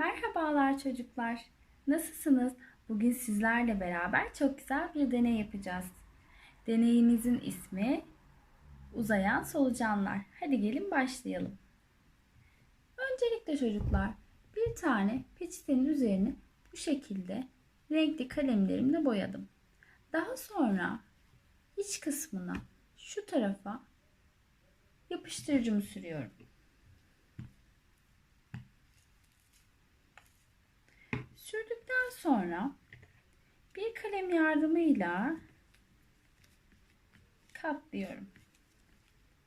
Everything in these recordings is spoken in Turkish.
Merhabalar çocuklar. Nasılsınız? Bugün sizlerle beraber çok güzel bir deney yapacağız. Deneyimizin ismi uzayan solucanlar. Hadi gelin başlayalım. Öncelikle çocuklar bir tane peçetenin üzerini bu şekilde renkli kalemlerimle boyadım. Daha sonra iç kısmına şu tarafa yapıştırıcımı sürüyorum. Sürdükten sonra bir kalem yardımıyla katlıyorum.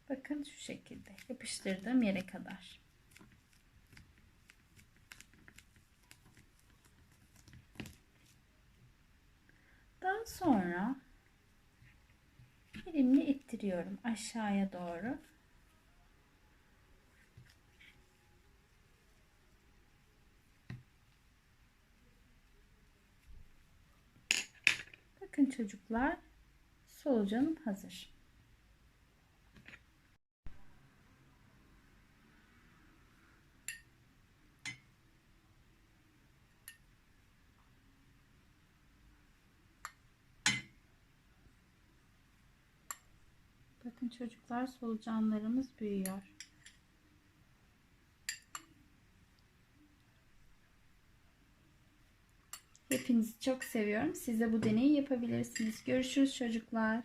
Bakın şu şekilde yapıştırdığım yere kadar. Daha sonra elimle ittiriyorum aşağıya doğru. Bakın çocuklar solucanım hazır. Bakın çocuklar solucanlarımız büyüyor. Hepinizi çok seviyorum. Siz de bu deneyi yapabilirsiniz. Görüşürüz çocuklar.